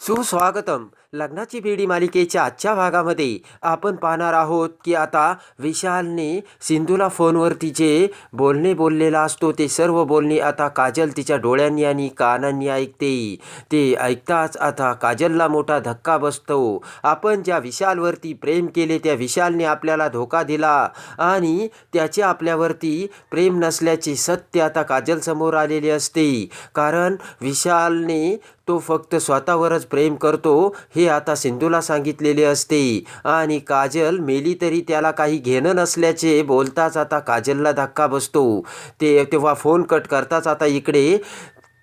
सुस्वागतम. लग्नाची बेडी मालिकेच्या आजच्या भागामध्ये आपण पाहणार आहोत की आता विशालने सिंधूला फोनवरती जे बोलणे बोललेला असतो. ते सर्व बोलणे आता काजल तिच्या डोळ्यांनी आणि कानांनी ऐकते. ते ऐकताच आता काजलला मोठा धक्का बसतो. आपण ज्या विशालवरती प्रेम केले त्या विशालने आपल्याला धोका दिला आणि त्याचे आपल्यावरती प्रेम नसल्याचे सत्य आता काजलसमोर आलेले असते. कारण विशालने तो फक्त स्वतःवरच प्रेम करतो हे आता सिंधूला सांगितलेले असते. आणि काजल मेली तरी त्याला काही घेणं नसल्याचे बोलताच आता काजलला धक्का बसतो. ते तेव्हा फोन कट करताच आता इकडे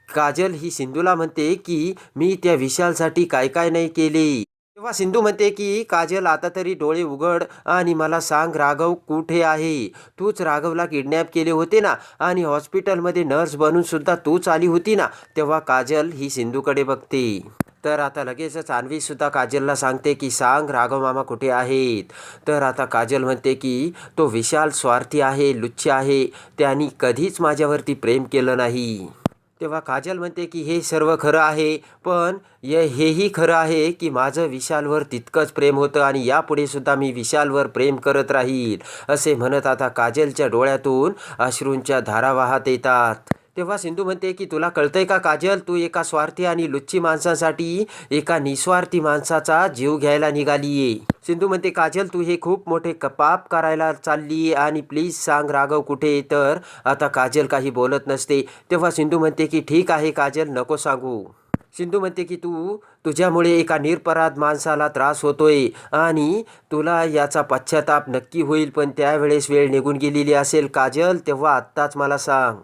काजल ही सिंधूला म्हणते की मी त्या विशालसाठी काय काय नाही केले. तेव्हा सिंधू म्हणते की काजल आता तरी डोळे उघड आणि मला सांग राघव कुठे आहे? तूच राघवला किडनॅप केले होते ना? आणि हॉस्पिटलमध्ये नर्स बनून सुद्धा तूच आली होती ना? तेव्हा काजल ही सिंधूकडे बघते. तर आता लगेचच अन्वी सुद्धा काजलला सांगते की सांग राघव मामा कुठे आहेत? तर आता काजल म्हणते की तो विशाल स्वार्थी आहे लुच्छ आहे. त्यांनी कधीच माझ्यावरती प्रेम केलं नाही. तेव्हा काजल म्हणते की हे सर्व खरं आहे पण य हेही खरं आहे की माझं विशालवर तितकंच प्रेम होतं आणि यापुढे सुद्धा मी विशालवर प्रेम करत राहील असे म्हणत आता काजलच्या डोळ्यातून अश्रूंच्या धारा वाहत येतात. तेव्हा सिंधू म्हणते की तुला कळतंय का काजल? तू एका स्वार्थी आणि लुच्ची माणसासाठी एका निस्वार्थी माणसाचा जीव घ्यायला निघालीये. सिंधू म्हणते काजल तू हे खूप मोठे कपाप करायला चालली आणि प्लीज सांग राघव कुठे तर आता काजल काही बोलत नसते. तेव्हा सिंधू म्हणते की ठीक आहे काजल नको सांगू. सिंधू म्हणते की तू तुझ्यामुळे एका निरपराध माणसाला त्रास होतोय आणि तुला याचा पश्चाताप नक्की होईल पण त्यावेळेस वेळ निघून गेलेली असेल. काजल तेव्हा आत्ताच मला सांग.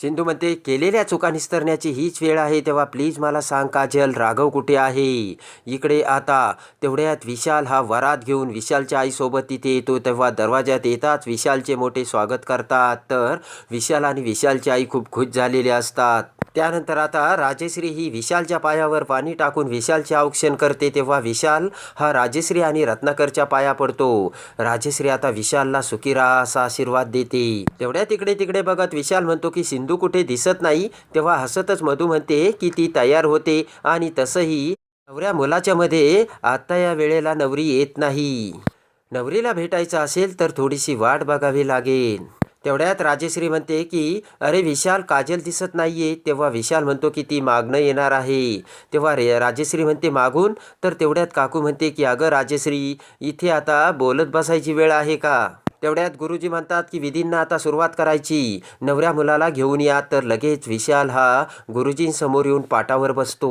सिंधू म्हणते केलेल्या चुका निस्तरण्याची हीच वेळ आहे तेव्हा प्लीज मला सांग काजल राघव कुठे आहे? इकडे आता. तेवढ्यात विशाल हा वरात घेऊन विशालच्या आईसोबत तिथे येतो तेव्हा दरवाज्यात येताच विशालचे मोठे स्वागत करतात. तर विशाल आणि विशालची आई खूप खुश झालेले असतात. त्यानंतर आता राजश्री ही विशालच्या पायावर पाणी टाकून विशालचे औक्षण करते तेव्हा विशाल हा राजश्री आणि रत्नाकरच्या पाया पडतो. राजेश्री आता विशालला सुखी राहा असा आशीर्वाद देते. तेवढ्या तिकडे तिकडे बघत विशाल म्हणतो की सिंधू कुठे दिसत नाही? तेव्हा हसतच मधू म्हणते की ती तयार होते आणि तसंही नवऱ्या मुलाच्या मध्ये आता या वेळेला नवरी येत नाही. नवरीला भेटायचं असेल तर थोडीशी वाट बघावी लागेल. तेवढ्यात राजेश्री म्हणते की अरे विशाल काजल दिसत नाहीये. तेव्हा विशाल म्हणतो की ती मागणं येणार आहे. तेव्हा रे राजश्री म्हणते मागून? तर तेवढ्यात काकू म्हणते की अगं राजेश्री इथे आता बोलत बसायची वेळ आहे का? तेवढ्यात गुरुजी म्हणतात की विधींना आता सुरुवात करायची. नवऱ्या मुलाला घेऊन या. तर लगेच विशाल हा गुरुजींसमोर येऊन पाटावर बसतो.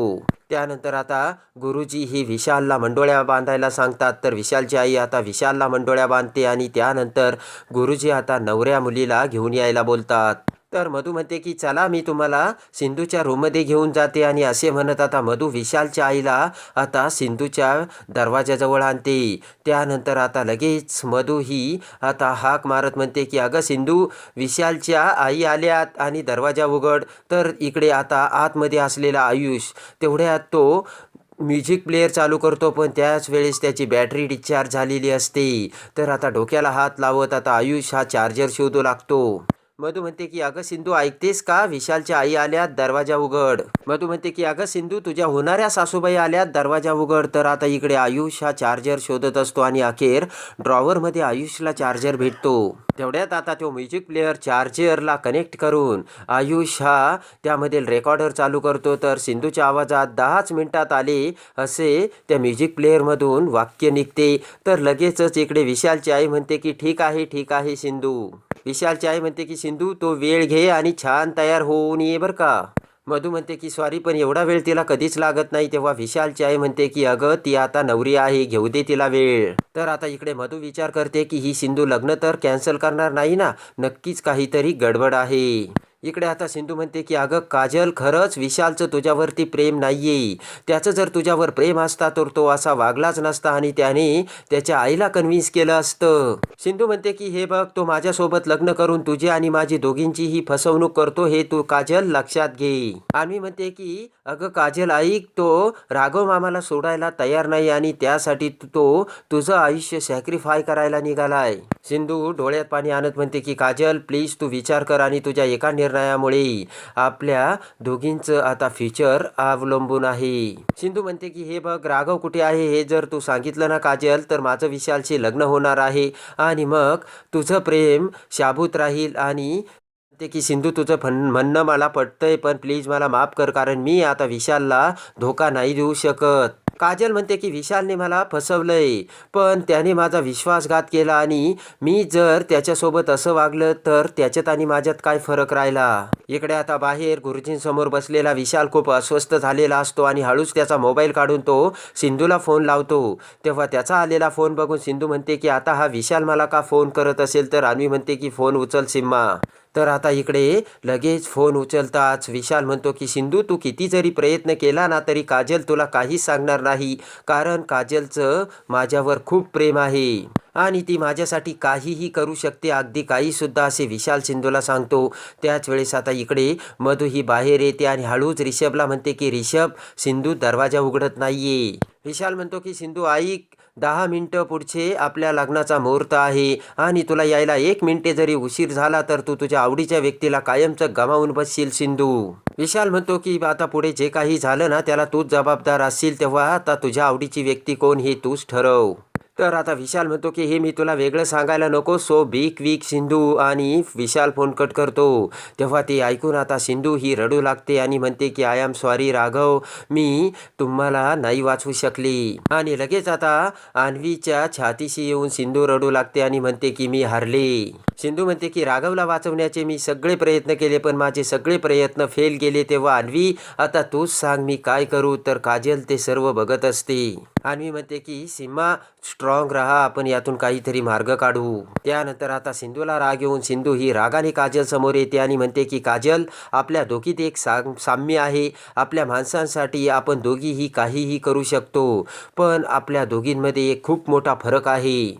त्यानंतर आता गुरुजी ही विशालला मंडोळ्या बांधायला सांगतात. तर विशालची आई आता विशालला मंडोळ्या बांधते आणि त्यानंतर गुरुजी आता नवऱ्या मुलीला घेऊन यायला बोलतात. तर मधू म्हणते की चला मी तुम्हाला सिंधूच्या रूममध्ये घेऊन जाते आणि असे म्हणत आता मधू विशालच्या आईला आता सिंधूच्या दरवाजाजवळ आणते. त्यानंतर आता लगेच मधू ही आता हाक मारत म्हणते की अगं सिंधू विशालच्या आई आल्यात आणि दरवाजा उघड. तर इकडे आता आतमध्ये असलेला आयुष तेवढ्यात तो म्युझिक प्लेअर चालू करतो पण त्याच वेळेस त्याची बॅटरी डिस्चार्ज झालेली असते. तर आता डोक्याला हात लावत आता आयुष हा चार्जर शोधू लागतो. मधू म्हणते की अगं सिंधू ऐकतेस का? विशालच्या आई आल्यात दरवाजा उघड. मधू म्हणते की अगं सिंधू तुझ्या होणाऱ्या सासूबाई आल्यात दरवाजा उघड. तर आता इकडे आयुष हा चार्जर शोधत असतो आणि अखेर ड्रॉवरमध्ये आयुषला चार्जर भेटतो. तेवढ्यात आता तो म्युझिक प्लेअर चार्जरला कनेक्ट करून आयुष हा त्यामधील रेकॉर्डर चालू करतो. तर सिंधूच्या आवाजात दहाच मिनिटात आले असे त्या म्युझिक प्लेअरमधून वाक्य निघते. तर लगेचच इकडे विशालची आई म्हणते की ठीक आहे ठीक आहे सिंधू. विशालची आई म्हणते की सिंधू तो वेळ घे आणि छान तयार होऊन ये बरं का. मधू म्हणते की सॉरी पण एवढा वेळ तिला कधीच लागत नाही. तेव्हा विशालची आई म्हणते की अगं ती आता नवरी आहे घेऊ दे तिला वेळ. तर आता इकडे मधू विचार करते की ही सिंधू लग्न तर कॅन्सल करणार नाही ना? नक्कीच काहीतरी गडबड आहे. इकडे आता सिंधू म्हणते की अगं काजल खरंच विशालचं तुझ्यावरती प्रेम नाहीये. त्याचं जर तुझ्यावर प्रेम असता तर तो असा वागलाच नसता आणि त्याने त्याच्या आईला कन्व्हिन्स केलं असतं. सिंधू म्हणते की हे बघ तो माझ्यासोबत लग्न करून तुझी आणि माझी दोघींचीही फसवणूक करतो हे तू काजल लक्षात घे. आम्ही म्हणते की अगं काजल ऐक तो राघव मामाला सोडायला तयार नाही आणि त्यासाठी तो तुझं आयुष्य सॅक्रिफाय करायला निघालाय. सिंधू डोळ्यात पाणी आणत म्हणते की काजल प्लीज तू विचार कर आणि तुझ्या एका निर्णयामुळे आपल्या दोघींचं आता फ्युचर अवलंबून आहे. सिंधू म्हणते की हे बघ राघव कुठे आहे हे जर तू सांगितलं ना काजल तर माझं विशालशी लग्न होणार आहे. आणि मग तुझं प्रेम शाबूत राहील आणि ते की सिंधू तुझं फन म्हणणं मला पटतंय पण प्लीज मला माफ कर कारण मी आता विशालला धोका नाही देऊ शकत. काजल म्हणते की विशालने मला फसवलंय पण त्याने माझा विश्वासघात केला आणि मी जर त्याच्यासोबत असं वागलं तर त्याच्यात आणि माझ्यात काय फरक राहिला? इकडे आता बाहेर गुरुजींसमोर बसलेला विशाल खूप अस्वस्थ झालेला असतो आणि हळूच त्याचा मोबाईल काढून तो सिंधूला फोन लावतो. तेव्हा त्याचा आलेला फोन बघून सिंधू म्हणते की आता हा विशाल मला का फोन करत असेल? तर अन्वी म्हणते की फोन उचल सिम्मा. तर आता इकडे लगेच फोन उचलताच विशाल म्हणतो की सिंधू तू किती जरी प्रयत्न केला ना तरी काजल तुला काहीच सांगणार नाही. नाही. कारण काजलचं माझ्यावर खूप प्रेम आहे. आणि ती माझ्यासाठी काहीही करू शकते अगदी काहीसुद्धा असे विशाल सिंधूला सांगतो. त्याच वेळेस आता इकडे मधू ही बाहेर येते आणि हळूच रिषभला म्हणते की रिषभ सिंधू दरवाजा उघडत नाहीये. विशाल म्हणतो की सिंधू ऐक दहा मिनटं पुढचे आपल्या लग्नाचा मुहूर्त आहे. आणि तुला यायला एक मिनटे जरी उशीर झाला तर तू तुझ्या आवडीच्या व्यक्तीला कायमचं गमावून बसशील सिंधू. विशाल म्हणतो की आता पुढे जे काही झालं ना त्याला तूच जबाबदार असशील तेव्हा आता तुझ्या आवडीची व्यक्ती कोण हे तूच ठरव. तर आता विशाल म्हणतो की हे मी तुला वेगळं सांगायला नको सो बीक वीक सिंधू आणि विशाल फोन कट करतो. तेव्हा ते ऐकून आता सिंधू ही रडू लागते आणि म्हणते की आय एम सॉरी राघव मी तुम्हाला नाही वाचवू शकली. आणि लगेच आता अन्वीच्या छातीशी येऊन सिंधू रडू लागते आणि म्हणते की मी हारले. सिंधू म्हणते की राघवला वाचवण्याचे मी सगळे प्रयत्न केले पण माझे सगळे प्रयत्न फेल गेले तेव्हा अन्वी आता तूच सांग मी काय करू. तर काजल ते सर्व बघत असते. अन्वी म्हणते की सीमा स्ट्रॉंग राहा आपण यातून काहीतरी मार्ग काढू. त्यानंतर आता सिंधूला राग येऊन सिंधू ही रागाने काजल समोर येते आणि म्हणते की काजल आपल्या दोघीत एक सा साम्य आहे. आपल्या माणसांसाठी आपण दोघीही काहीही करू शकतो पण आपल्या दोघींमध्ये एक खूप मोठा फरक आहे.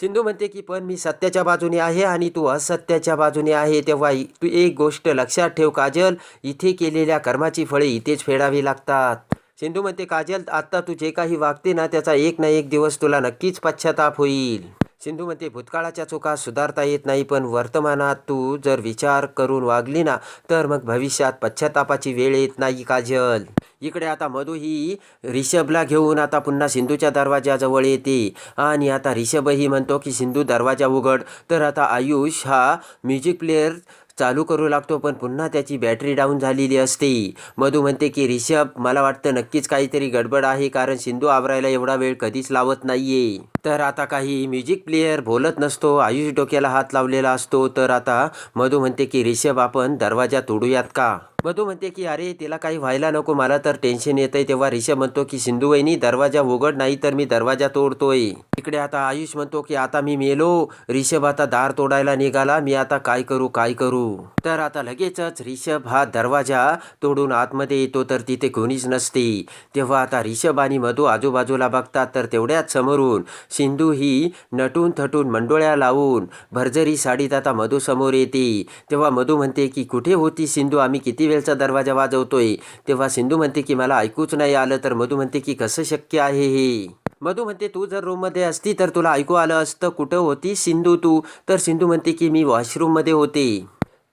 सिंधू म्हणते की पण मी सत्याच्या बाजूने आहे आणि तू असत्याच्या बाजूने आहे. तेव्हा तू एक गोष्ट लक्षात ठेव काजल. इथे केलेल्या कर्माची फळे इथेच फेडावी लागतात. सिंधू म्हणते काजल आत्ता तू जे काही वागते ना त्याचा एक ना एक दिवस तुला नक्कीच पश्चाताप होईल. सिंधू म्हणते भूतकाळाच्या चुका सुधारता येत नाही पण वर्तमानात तू जर विचार करून वागली ना तर मग भविष्यात पश्चातापाची वेळ येत नाही काजल. इकडे आता मधू ही रिषभला घेऊन आता पुन्हा सिंधूच्या दरवाजाजवळ येते. आणि आता रिषभही म्हणतो की सिंधू दरवाजा उघड. तर आता आयुष हा म्युझिक प्लेअर चालू करू लागतो पण पुन्हा त्याची बॅटरी डाऊन झालेली असते. मधू म्हणते की रिषभ मला वाटतं नक्कीच काहीतरी गडबड आहे कारण सिंधू आवरायला एवढा वेळ कधीच लावत नाहीये. तर आता काही म्युझिक प्लेअर बोलत नसतो. आयुष डोक्याला हात लावलेला असतो. तर आता मधू म्हणते की रिषभ आपण दरवाजा तोडूयात का? मधू म्हणते की अरे तिला काही व्हायला नको मला तर टेन्शन येतंय. तेव्हा रिषभ म्हणतो की सिंधू वहिनी दरवाजा उघड नाही तर मी दरवाजा तोडतोय. इकडे आता आयुष म्हणतो की आता मी मेलो. रिषभ आता दार तोडायला निघाला. मी आता काय करू काय करू? तर आता लगेचच रिषभ हा दरवाजा तोडून आतमध्ये येतो तर तिथे कोणीच नसते. तेव्हा आता रिषभ आणि मधू आजूबाजूला बघतात तर तेवढ्याच समोरून सिंधू ही नटून थटून मंडोळ्या लावून भरजरी साडीत आता मधू समोर येते. तेव्हा मधू म्हणते की कुठे होती सिंधू? आम्ही किती वेळचा दरवाजा वाजवतोय. तेव्हा सिंधू म्हणते की मला ऐकूच नाही आलं. तर मधू म्हणते की कसं शक्य आहे हे? मधू म्हणते तू जर रूममध्ये असती तर तुला ऐकू आलं असतं. कुठं होती सिंधू तू? तर सिंधू म्हणते की मी वॉशरूममध्ये होते.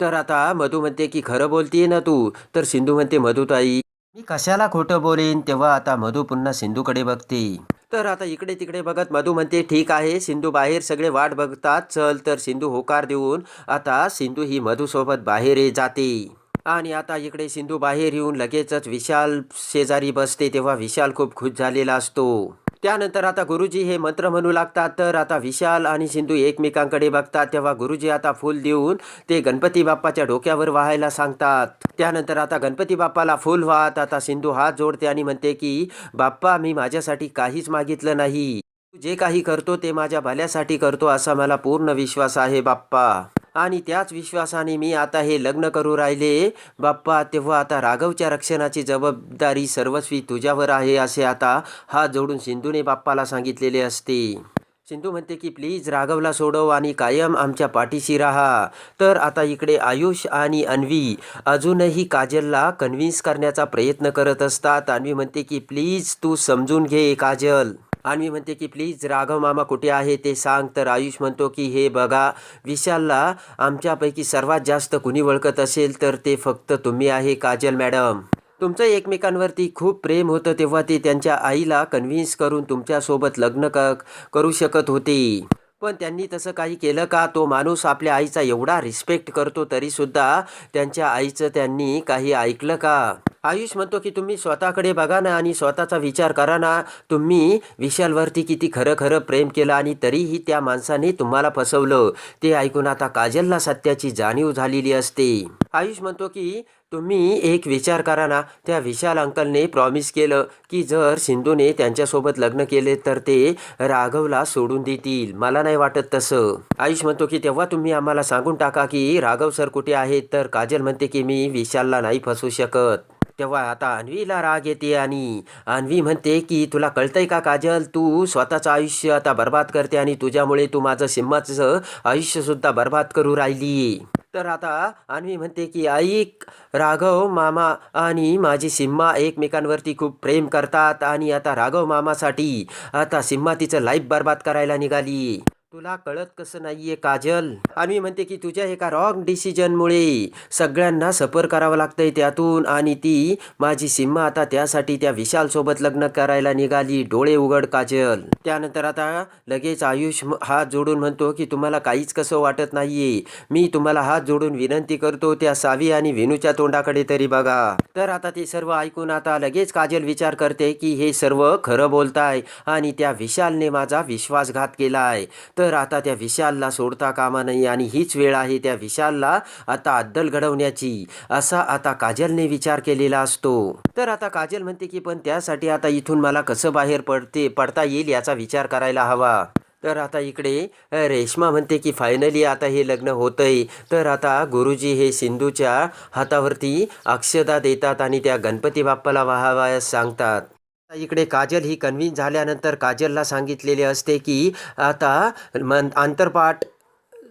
तर आता मधू म्हणते की खरं बोलतीये ना तू? तर सिंधू म्हणते मधुताई मी कशाला खोटं बोलेन? तेव्हा आता मधू पुन्हा सिंधूकडे बघते. तर आता इकडे तिकडे बघत मधू म्हणते ठीक आहे सिंधू बाहेर सगळे वाट बघतात. चल. तर सिंधू होकार देऊन आता सिंधू ही मधूसोबत बाहेर ये जाते. आणि आता इकडे सिंधू बाहेर येऊन लगेचच विशाल शेजारी बसते तेव्हा विशाल खूप खुश झालेला असतो. त्यानंतर आता गुरुजी हे मंत्र म्हणू लागतात. तर आता विशाल आणि सिंधू एकमेकांकडे बघतात. तेव्हा गुरुजी आता फूल देऊन ते गणपती बाप्पाच्या डोक्यावर वाहायला सांगतात. त्यानंतर आता गणपती बाप्पाला फूल वाहत आता सिंधू हात जोडते आणि म्हणते की बाप्पा मी माझ्यासाठी काहीच मागितलं नाही. तू जे काही करतो ते माझ्या भल्यासाठी करतो असा मला पूर्ण विश्वास आहे बाप्पा. आणि त्याच विश्वासाने मी आता हे लग्न करू राहिले. बाप्पा तेव्हा आता राघवच्या रक्षणाची जबाबदारी सर्वस्वी तुझ्यावर आहे असे आता हात जोडून सिंधूने बाप्पाला सांगितलेले असते. सिंधू म्हणते की प्लीज राघवला सोडव आणि कायम आमच्या पाठीशी राहा. तर आता इकडे आयुष आणि अन्वी अजूनही काजलला कन्व्हिन्स करण्याचा प्रयत्न करत असतात. अन्वी म्हणते की प्लीज तू समजून घे काजल. अन्वी म्हणते की प्लीज राघव मामा कुठे आहे ते सांग. तर आयुष म्हणतो की हे बघा विशालला आमच्यापैकी सर्वात जास्त कुणी ओळखत असेल तर ते फक्त तुम्ही आहे काजल मॅडम. तुमचं एकमेकांवरती खूप प्रेम होतं तेव्हा ते त्यांच्या आईला कन्व्हिन्स करून तुमच्यासोबत लग्न क करू शकत होती. पण त्यांनी तसं काही केलं का? तो माणूस आपल्या आईचा एवढा रिस्पेक्ट करतो तरीसुद्धा त्यांच्या आईचं त्यांनी काही ऐकलं का? आयुष म्हणतो की तुम्ही स्वतःकडे बघा ना आणि स्वतःचा विचार करा ना. तुम्ही विशालवरती किती खरं खरं प्रेम केलं आणि तरीही त्या माणसाने तुम्हाला फसवलं. ते ऐकून आता काजलला सत्याची जाणीव झालेली असते. आयुष म्हणतो की तुम्ही एक विचार करा ना. त्या विशाल अंकलने प्रॉमिस केलं की जर सिंधूने त्यांच्यासोबत लग्न केले तर ते राघवला सोडून देतील. मला नाही वाटत तसं. आयुष म्हणतो की तेव्हा तुम्ही आम्हाला सांगून टाका की राघव सर कुठे आहेत? तर काजल म्हणते की मी विशालला नाही फसू शकत. तेव्हा आता अन्वीला राग येते आणि अन्वी म्हणते की तुला कळतंय का काजल? तू स्वतःचं आयुष्य आता बर्बाद करते आणि तुझ्यामुळे तू माझं सिम्माचं आयुष्यसुद्धा बर्बाद करू राहिली. तर आता अन्वी म्हणते की ऐक राघव मामा आणि माझी सिम्मा एकमेकांवरती खूप प्रेम करतात आणि आता राघव मामासाठी आता सिम्मा तिचं लाईफ बर्बाद करायला निघाली. तुला कळत कसं नाहीये काजल? अन्वी म्हणते की तुझ्या एका रॉंग डिसिजनमुळे सगळ्यांना सफर करावं लागतंय त्यातून. आणि ती माझी सिम्मा आता त्यासाठी त्या विशालसोबत लग्न करायला निघाली. डोळे उघड काजल. त्यानंतर आता लगेच आयुष हात जोडून म्हणतो की तुम्हाला काहीच कसं वाटत नाहीये. मी तुम्हाला हात जोडून विनंती करतो त्या सावी आणि विनूच्या तोंडाकडे तरी बघा. तर आता ते सर्व ऐकून आता लगेच काजल विचार करते की हे सर्व खरं बोलताय आणि त्या विशालने माझा विश्वासघात केलाय. तर आता त्या विशालला सोडता कामा नाही आणि हीच वेळ आहे त्या विशालला आता अद्दल घडवण्याची. असा आता काजलने विचार केलेला असतो. तर आता काजल म्हणते की पण त्यासाठी आता इथून मला कसं बाहेर पडते पडता येईल याचा विचार करायला हवा. तर आता इकडे रेश्मा म्हणते की फायनली आता हे लग्न होतंय. तर आता गुरुजी हे सिंधूच्या हातावरती अक्षदा देतात आणि त्या गणपती बाप्पाला वाहावायास सांगतात. इकडे काजल ही कन्व्हिन्स झाल्यानंतर काजलला सांगितलेले असते की आता मन आंतरपाठ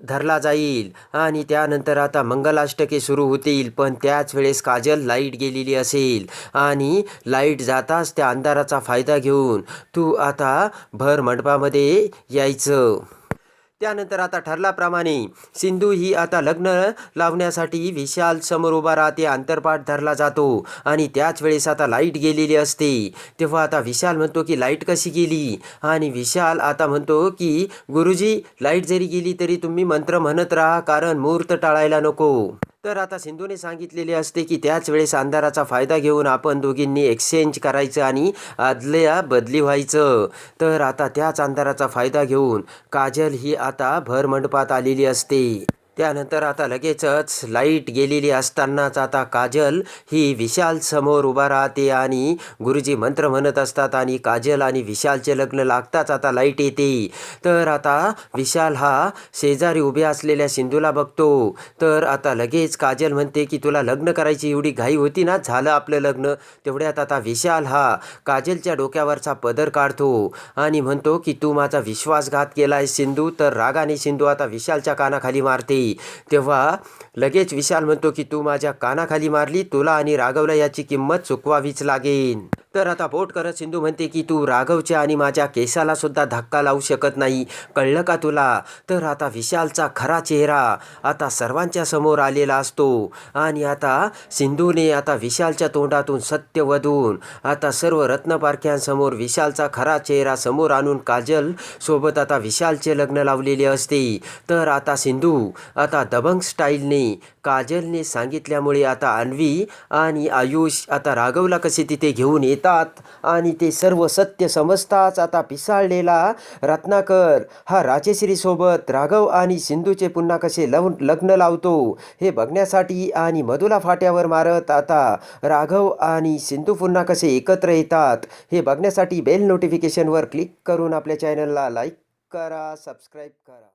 धरला जाईल आणि त्यानंतर आता मंगलाष्टके सुरू होतील पण त्याच वेळेस काजल लाइट गेलेली असेल आणि लाइट जाताच त्या अंधाराचा फायदा घेऊन तू आता भर मंडपामध्ये यायचं. त्यानंतर आता ठरल्याप्रमाणे सिंधू ही आता लग्न लावण्यासाठी विशाल समोर उभा राहते अंतरपाठ धरला जातो आणि त्याच वेळेस आता लाइट गेलेली असते. तेव्हा आता विशाल म्हणतो की लाइट कशी गेली? आणि विशाल आता म्हणतो की गुरुजी लाइट जरी गेली तरी तुम्ही मंत्र म्हणत राहा कारण मुहूर्त टाळायला नको. तर आता सिंधूने सांगितलेले असते की त्याच वेळेस अंधाराचा फायदा घेऊन आपण दोघींनी एक्सचेंज करायचं आणि आदल्या बदली व्हायचं. तर आता त्याच अंधाराचा फायदा घेऊन काजल ही आता भर मंडपात आलेली असते. त्यानंतर आता लगेचच लाइट गेलेली असतानाच आता काजल ही विशाल समोर उभा राहते आणि गुरुजी मंत्र म्हणत असतात आणि काजल आणि विशालचे लग्न लागताच आता लाइट येते. तर आता विशाल हा शेजारी उभे असलेल्या सिंधूला बघतो. तर आता लगेच काजल म्हणते की तुला लग्न करायची एवढी घाई होती ना? झालं आपलं लग्न. तेवढ्यात आता विशाल हा काजलच्या डोक्यावरचा पदर काढतो आणि म्हणतो की तू माझा विश्वासघात केला आहे सिंधू. तर रागाने सिंधू आता विशालच्या कानाखाली मारते. तेव्हा लगेच विशाल म्हणतो की तू माझ्या कानाखाली मारली तुला आणि राघवला याची किंमत चुकवावीच लागेल. तर आता बोट करत सिंधू म्हणते की तू राघवच्या आणि माझ्या केसाला सुद्धा धक्का लावू शकत नाही. कळलं का तुला? तर आता विशालचा खरा चेहरा आता सर्वांच्या समोर आलेला असतो. आणि आता सिंधूने आता विशालच्या तोंडातून सत्य वधून आता सर्व रत्नपारख्यांसमोर विशालचा खरा चेहरा समोर आणून काजल सोबत आता विशालचे लग्न लावलेले असते. तर आता सिंधू आता दबंग स्टाईलने काजलने सांगितल्यामुळे आता अन्वी आणि आयुष आता राघवला कसे तिथे घेऊन येतात आणि ते सर्व सत्य समजताच आता पिसाळलेला रत्नाकर हा राजेश्रीसोबत राघव आणि सिंधूचे पुन्हा कसे लव लग्न लावतो हे बघण्यासाठी आणि मधुला फाट्यावर मारत आता राघव आणि सिंधू पुन्हा कसे एकत्र येतात हे बघण्यासाठी बेल नोटिफिकेशनवर क्लिक करून आपल्या चॅनलला लाईक करा सबस्क्राईब करा.